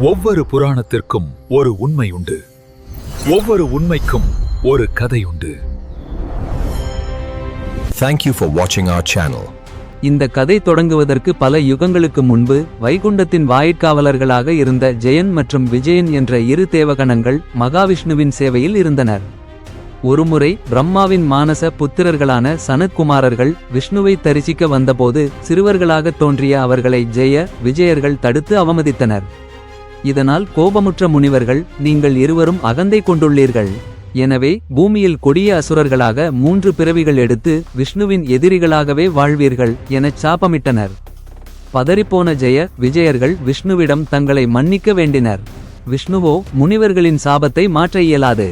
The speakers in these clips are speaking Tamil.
ஒவ்வொரு புராணத்திற்கும் ஒரு உண்மை உண்டு. ஒவ்வொரு உண்மைக்கும் ஒரு கதை உண்டு. Thank you for watching our channel. இந்த கதை தொடங்குவதற்கு பல யுகங்களுக்கு முன்பு வைகுண்டத்தின் வாயிற்காவலர்களாக இருந்த ஜெயன் மற்றும் விஜயன் என்ற இரு தேவகணங்கள் மகாவிஷ்ணுவின் சேவையில் இருந்தனர். ஒருமுறை பிரம்மாவின் மானச புத்திரர்களான சனத்குமாரர்கள் விஷ்ணுவை தரிசிக்க வந்தபோது சிறுவர்களாகத் தோன்றிய அவர்களை ஜெய விஜயர்கள் தடுத்து அவமதித்தனர். இதனால் கோபமுற்ற முனிவர்கள் நீங்கள் இருவரும் அகந்தை கொண்டுள்ளீர்கள். எனவே பூமியில் கொடிய அசுரர்களாக மூன்று பிறவிகள் எடுத்து விஷ்ணுவின் எதிரிகளாகவே வாழ்வீர்கள் எனச் சாபமிட்டனர். பதறிப்போன ஜெய விஜயர்கள் விஷ்ணுவிடம் தங்களை மன்னிக்க வேண்டினர். விஷ்ணுவோ முனிவர்களின் சாபத்தை மாற்ற இயலாது.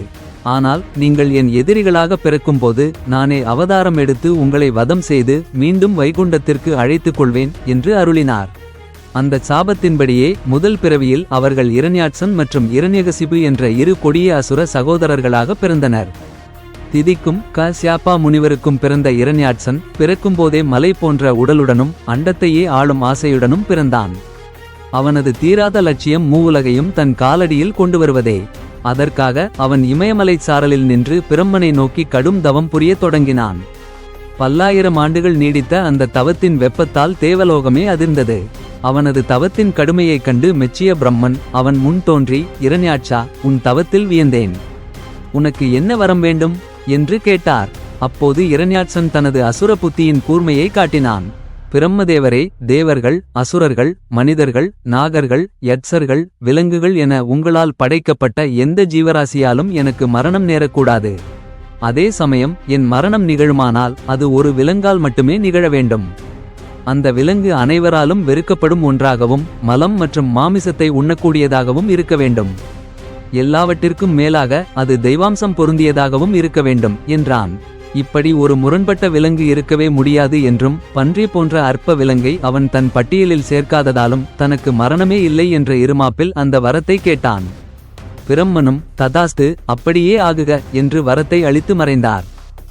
ஆனால் நீங்கள் என் எதிரிகளாக பிறக்கும்போது நானே அவதாரம் எடுத்து உங்களை வதம் செய்து மீண்டும் வைகுண்டத்திற்கு அழைத்துக் கொள்வேன் என்று அருளினார். அந்த சாபத்தின்படியே முதல் பிறவியில் அவர்கள் இரண்யாட்சன் மற்றும் இரண்யகசிபு என்ற இரு கொடிய அசுர சகோதரர்களாக பிறந்தனர். திதிக்கும் க சியாப்பா முனிவருக்கும் பிறந்த இரண்யாட்சன் பிறக்கும்போதே மலை போன்ற உடலுடனும் அண்டத்தையே ஆளும் ஆசையுடனும் பிறந்தான். அவனது தீராத லட்சியம் மூவுலகையும் தன் காலடியில் கொண்டு வருவதே. அதற்காக அவன் இமயமலைச் சாரலில் நின்று பிரம்மனை நோக்கி கடும் தவம் புரியத் தொடங்கினான். பல்லாயிரம் ஆண்டுகள் நீடித்த அந்த தவத்தின் வெப்பத்தால் தேவலோகமே அதிர்ந்தது. அவனது தவத்தின் கடுமையைக் கண்டு மெச்சிய பிரம்மன் அவன் முன் தோன்றி இரண்யாட்சா உன் தவத்தில் வியந்தேன். உனக்கு என்ன வரம் வேண்டும்? என்று கேட்டார். அப்போது இரண்யாட்சன் தனது அசுர புத்தியின் கூர்மையை காட்டினான். பிரம்மதேவரே தேவர்கள் அசுரர்கள் மனிதர்கள் நாகர்கள் யட்சர்கள் விலங்குகள் என உங்களால் படைக்கப்பட்ட எந்த ஜீவராசியாலும் எனக்கு மரணம் நேரக்கூடாது. அதே சமயம் என் மரணம் நிகழுமானால் அது ஒரு விலங்கால் மட்டுமே நிகழ வேண்டும். அந்த விலங்கு அனைவராலும் வெறுக்கப்படும் ஒன்றாகவும் மலம் மற்றும் மாமிசத்தை உண்ணக்கூடியதாகவும் இருக்க வேண்டும். எல்லாவற்றிற்கும் மேலாக அது தெய்வாம்சம் பொருந்தியதாகவும் இருக்க வேண்டும் என்றான். இப்படி ஒரு முரண்பட்ட விலங்கு இருக்கவே முடியாது என்றும் பன்றி போன்ற அற்ப விலங்கை அவன் தன் பட்டியலில் சேர்க்காததாலும் தனக்கு மரணமே இல்லை என்ற இருமாப்பில் அந்த வரத்தை கேட்டான். பிரம்மனும் ததாஸ்து அப்படியே ஆகுக என்று வரத்தை அளித்து மறைந்தார்.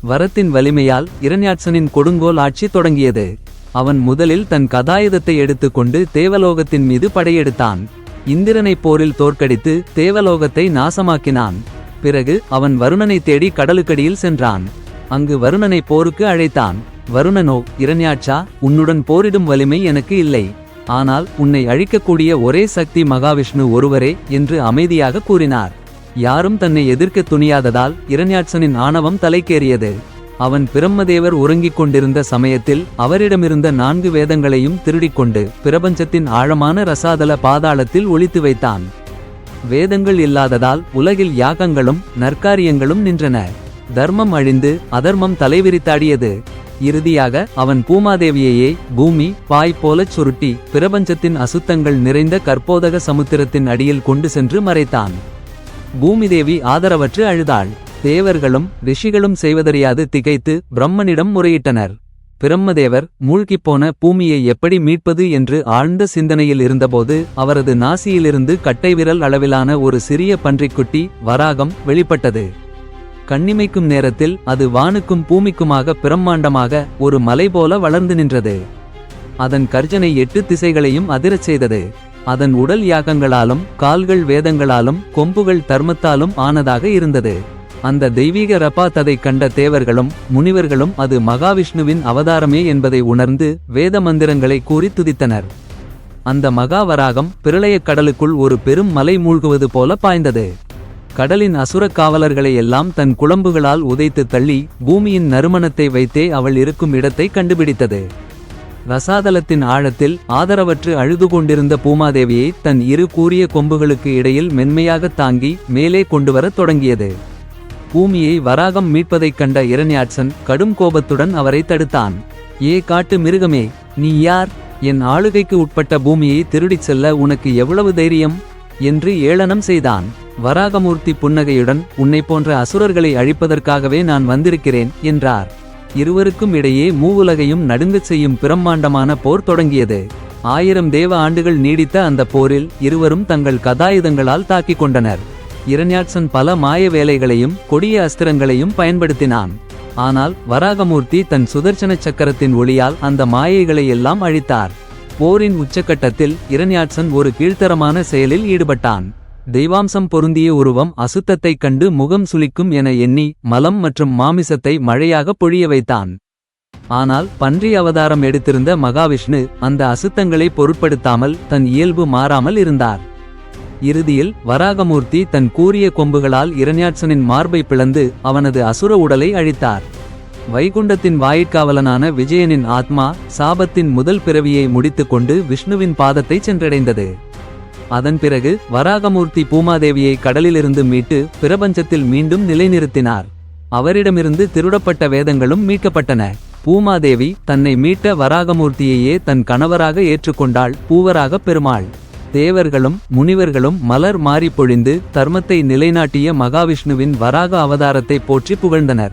வரத்தின் வலிமையால் இரண்யாட்சனின் கொடுங்கோல் ஆட்சி தொடங்கியது. அவன் முதலில் தன் கதாயுதத்தை எடுத்துக்கொண்டு தேவலோகத்தின் மீது படையெடுத்தான். இந்திரனைப் போரில் தோற்கடித்து தேவலோகத்தை நாசமாக்கினான். பிறகு அவன் வருணனை தேடி கடலுக்கடியில் சென்றான். அங்கு வருணனை போருக்கு அழைத்தான். வருணனோ இரண்யாட்சா உன்னுடன் போரிடும் வலிமை எனக்கு இல்லை. ஆனால் உன்னை அழிக்கக்கூடிய ஒரே சக்தி மகாவிஷ்ணு ஒருவரே என்று அமைதியாக கூறினார். யாரும் தன்னை எதிர்க்க துணியாததால் இரண்யாட்சனின் ஆணவம் தலைக்கேறியது. அவன் பிரம்மதேவர் உறங்கிக் கொண்டிருந்த சமயத்தில் அவரிடமிருந்த நான்கு வேதங்களையும் திருடிக்கொண்டு பிரபஞ்சத்தின் ஆழமான ரசாதல பாதாளத்தில் ஒழித்து வைத்தான். வேதங்கள் இல்லாததால் உலகில் யாகங்களும் நற்காரியங்களும் நின்றன. தர்மம் அழிந்து அதர்மம் தலைவிரித்தாடியது. இறுதியாக அவன் பூமாதேவியையே பூமி பாய் போலச் சுருட்டி பிரபஞ்சத்தின் அசுத்தங்கள் நிறைந்த கற்போதக சமுத்திரத்தின் அடியில் கொண்டு சென்று மறைத்தான். பூமிதேவி ஆதரவற்று அழுதாள். தேவர்களும் ரிஷிகளும் செய்வதறியாது திகைத்து பிரம்மனிடம் முறையிட்டனர். பிரம்மதேவர் மூழ்கிப்போன பூமியை எப்படி மீட்பது என்று ஆழ்ந்த சிந்தனையில் இருந்தபோது அவரது நாசியிலிருந்து கட்டைவிரல் அளவிலான ஒரு சிறிய பன்றிக்குட்டி வராகம் வெளிப்பட்டது. கண்ணிமைக்கும் நேரத்தில் அது வானுக்கும் பூமிக்குமாக பிரம்மாண்டமாக ஒரு மலை போல வளர்ந்து நின்றது. அதன் கர்ஜனை எட்டு திசைகளையும் அதிரச் செய்தது. அதன் உடல் யாகங்களாலும் கால்கள் வேதங்களாலும் கொம்புகள் தர்மத்தாலும் ஆனதாக இருந்தது. அந்த தெய்வீக ரபாத்ததை கண்ட தேவர்களும் முனிவர்களும் அது மகாவிஷ்ணுவின் அவதாரமே என்பதை உணர்ந்து வேத மந்திரங்களை கூறி துதித்தனர். அந்த மகாவராகம் பிரளயக் கடலுக்குள் ஒரு பெரும் மலை மூழ்குவது போல பாய்ந்தது. கடலின் அசுரக் காவலர்களை எல்லாம் தன் குழம்புகளால் உதைத்து தள்ளி பூமியின் நறுமணத்தை வைத்தே அவள் இருக்கும் இடத்தை கண்டுபிடித்தது. ரசாதலத்தின் ஆழத்தில் ஆதரவற்று அழுது கொண்டிருந்த பூமாதேவியை தன் இரு கூரிய கொம்புகளுக்கு இடையில் மென்மையாகத் தாங்கி மேலே கொண்டுவரத் தொடங்கியது. பூமியை வராகம் மீட்பதைக் கண்ட இரண்யாட்சன் கடும் கோபத்துடன் அவரை தடுத்தான். ஏ காட்டு மிருகமே நீ யார்? என் ஆளுகைக்கு உட்பட்ட பூமியை திருடிச் செல்ல உனக்கு எவ்வளவு தைரியம்? என்று ஏளனம் செய்தான். வராகமூர்த்தி புன்னகையுடன் உன்னை போன்ற அசுரர்களை அழிப்பதற்காகவே நான் வந்திருக்கிறேன் என்றார். இருவருக்கும் இடையே மூவுலகையும் நடுங்கச் செய்யும் பிரம்மாண்டமான போர் தொடங்கியது. ஆயிரம் தேவ ஆண்டுகள் நீடித்த அந்த போரில் இருவரும் தங்கள் கதாயுதங்களால் தாக்கிக் கொண்டனர். இரண்யாட்சன் பல மாய வேலைகளையும் கொடிய அஸ்திரங்களையும் பயன்படுத்தினான். ஆனால் வராகமூர்த்தி தன் சுதர்சன சக்கரத்தின் ஒளியால் அந்த மாயைகளை எல்லாம் அழித்தார். போரின் உச்சக்கட்டத்தில் இரண்யாட்சன் ஒரு கீழ்த்தரமான செயலில் ஈடுபட்டான். தெய்வாம்சம் பொருந்திய உருவம் அசுத்தத்தைக் கண்டு முகம் சுளிக்கும் என எண்ணி மலம் மற்றும் மாமிசத்தை மழையாக பொழிய வைத்தான். ஆனால் பன்றி அவதாரம் எடுத்திருந்த மகாவிஷ்ணு அந்த அசுத்தங்களை பொருட்படுத்தாமல் தன் இயல்பு மாறாமல் இருந்தார். இறுதியில் வராகமூர்த்தி தன் கூரிய கொம்புகளால் இரண்யாட்சனின் மார்பை பிளந்து அவனது அசுர உடலை அழித்தார். வைகுண்டத்தின் வாயிற்காவலனான விஜயனின் ஆத்மா சாபத்தின் முதல் பிறவியை முடித்துக்கொண்டு விஷ்ணுவின் பாதத்தை சென்றடைந்தது. அதன் பிறகு வராகமூர்த்தி பூமாதேவியை கடலிலிருந்து மீட்டு பிரபஞ்சத்தில் மீண்டும் நிலைநிறுத்தினார். அவரிடமிருந்து திருடப்பட்ட வேதங்களும் மீட்கப்பட்டன. பூமாதேவி தன்னை மீட்ட வராகமூர்த்தியையே தன் கணவராக ஏற்றுக்கொண்டாள் பூவராகப் பெருமாள். தேவர்களும் முனிவர்களும் மலர் மாறி பொழிந்து தர்மத்தை நிலைநாட்டிய மகாவிஷ்ணுவின் வராக அவதாரத்தை போற்றி புகழ்ந்தனர்.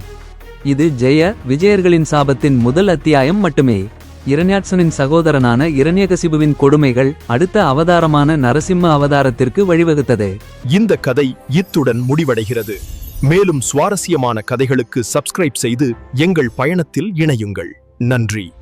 இது ஜெய விஜயர்களின் சாபத்தின் முதல் அத்தியாயம் மட்டுமே. இரண்யாட்சனின் சகோதரனான இரண்யகசிபுவின் கொடுமைகள் அடுத்த அவதாரமான நரசிம்ம அவதாரத்திற்கு வழிவகுத்தது. இந்த கதை இத்துடன் முடிவடைகிறது. மேலும் சுவாரஸ்யமான கதைகளுக்கு சப்ஸ்கிரைப் செய்து எங்கள் பயணத்தில் இணையுங்கள். நன்றி.